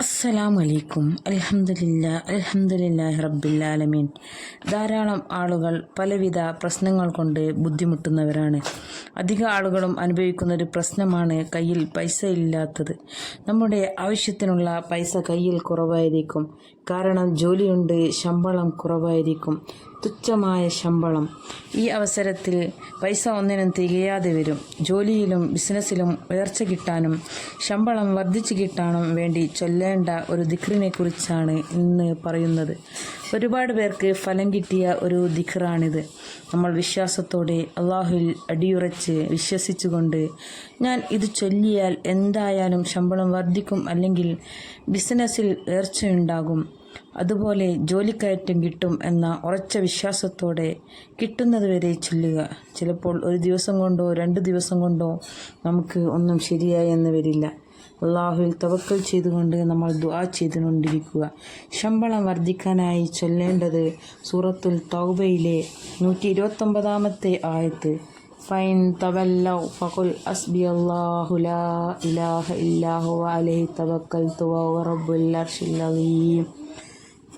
അസ്സലാമു അലൈക്കും അൽഹംദുലില്ല അൽഹംദുലില്ലാഹി റബ്ബില്ലാലമീൻ. ധാരാളം ആളുകൾ പലവിധ പ്രശ്നങ്ങൾ കൊണ്ട് ബുദ്ധിമുട്ടുന്നവരാണ്. അധിക ആളുകളും അനുഭവിക്കുന്ന ഒരു പ്രശ്നമാണ് കയ്യിൽ പൈസ ഇല്ലാത്തത്. നമ്മുടെ ആവശ്യത്തിനുള്ള പൈസ കയ്യിൽ കുറവായിരിക്കും. കാരണം ജോലിയുണ്ട് ശമ്പളം കുറവായിരിക്കും. തുച്ഛമായ ശമ്പളം. ഈ അവസരത്തിൽ പൈസ ഒന്നിനും തികയാതെ വരും. ജോലിയിലും ബിസിനസ്സിലും ഉയർച്ച കിട്ടാനും ശമ്പളം വർദ്ധിച്ചു കിട്ടാനും വേണ്ടി ചൊല്ലേണ്ട ഒരു ദിക്റിനെ കുറിച്ചാണ് ഇന്ന് പറയുന്നത്. ഒരുപാട് പേർക്ക് ഫലം കിട്ടിയ ഒരു ദിക്റാണിത് നമ്മൾ വിശ്വാസത്തോടെ അള്ളാഹുൽ അടിയുറച്ച് വിശ്വസിച്ചുകൊണ്ട് ഞാൻ ഇത് ചൊല്ലിയാൽ എന്തായാലും ശമ്പളം വർദ്ധിക്കും അല്ലെങ്കിൽ ബിസിനസ്സിൽ ഉയർച്ചയുണ്ടാകും. അതുപോലെ ജോലിക്കയറ്റം കിട്ടും എന്ന ഉറച്ച വിശ്വാസത്തോടെ കിട്ടുന്നത് വരെ ചൊല്ലുക. ചിലപ്പോൾ ഒരു ദിവസം കൊണ്ടോ രണ്ട് ദിവസം കൊണ്ടോ നമുക്ക് ഒന്നും ശരിയായി എന്ന് വരില്ല. അള്ളാഹുവിൽ തവക്കൽ ചെയ്തുകൊണ്ട് നമ്മൾ ദുആ ചെയ്തുകൊണ്ടിരിക്കുക. ശമ്പളം വർദ്ധിക്കാനായി ചൊല്ലേണ്ടത് സൂറത്തുൽ തൗബയിലെ നൂറ്റി ഇരുപത്തൊമ്പതാമത്തെ ആയത്ത്. ഫൈൻ തവല്ലൗ ഫഖുൽ അസ്ബി ലാ ഇലാഹ ഇല്ലാഹു അലൈഹി തവക്കൽതു വഹുവ റബ്ബുൽ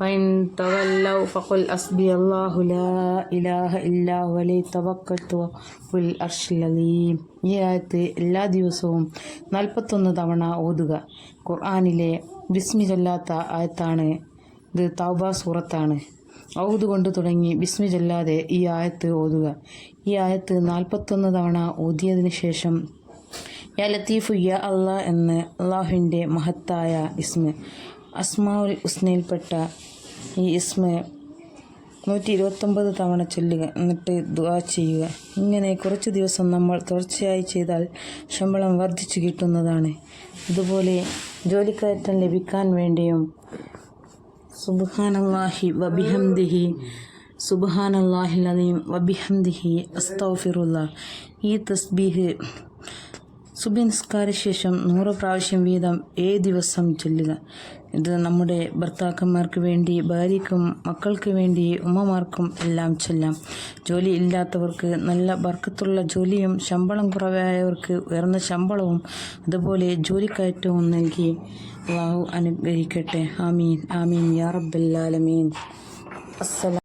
ഫൈൻ തവല്ലൗ ഫഖുൽ അസ്ബി അല്ലാഹു ലാ ഇലാഹ ഇല്ലാഹു അലൈഹി തവക്കൽതു വഹുവൽ അർശിൽ അലീം ഈ ആയത്ത് എല്ലാ ദിവസവും നാൽപ്പത്തൊന്ന് തവണ ഓതുക. ഖുർആനിലെ ബിസ്മിചൊല്ലാത്ത ആയത്താണ്. ഇത് തൗബ സൂറത്താണ്. ഔദ് കൊണ്ട് തുടങ്ങി ബിസ്മി ഈ ആയത്ത് ഓതുക. ഈ ആയത്ത് നാൽപ്പത്തൊന്ന് തവണ ഓതിയതിനു ശേഷം യ ലത്തീഫു യ അള്ളാ എന്ന് അള്ളാഹുവിന്റെ മഹത്തായ ഇസ്മ. അസ്മാഉൽ ഉസ്നയിൽപ്പെട്ട ഈ ഇസ്മ നൂറ്റി ഇരുപത്തൊമ്പത് തവണ ചൊല്ലുക എന്നിട്ട് ദുവാ ചെയ്യുക. ഇങ്ങനെ കുറച്ച് ദിവസം നമ്മൾ തുടർച്ചയായി ചെയ്താൽ ശമ്പളം വർദ്ധിച്ചു കിട്ടുന്നതാണ്. അതുപോലെ ജോലിക്കയറ്റം ലഭിക്കാൻ വേണ്ടിയും സുബ്ഹാനല്ലാഹി വബിഹംദിഹി സുബ്ഹാനല്ലാഹിൽ അലീം വബിഹംദിഹി അസ്തൗഫിറുല്ല ഈ തസ്ബീഹ് സുബി നിസ്കാര ശേഷം നൂറ് പ്രാവശ്യം വീതം ഏ ദിവസം ചൊല്ലുക. ഇത് നമ്മുടെ ഭർത്താക്കന്മാർക്ക് വേണ്ടി ഭാര്യയ്ക്കും മക്കൾക്ക് വേണ്ടി ഉമ്മമാർക്കും എല്ലാം ചൊല്ലാം. ജോലി ഇല്ലാത്തവർക്ക് നല്ല ബർക്കത്തുള്ള ജോലിയും ശമ്പളം കുറവായവർക്ക് ഉയർന്ന ശമ്പളവും അതുപോലെ ജോലിക്കയറ്റവും നൽകി അള്ളാഹു അനുഗ്രഹിക്കട്ടെ. ആമീൻ. ആമീൻ. യാ റബ്ബല്ലാലമീൻ അസ്സലാം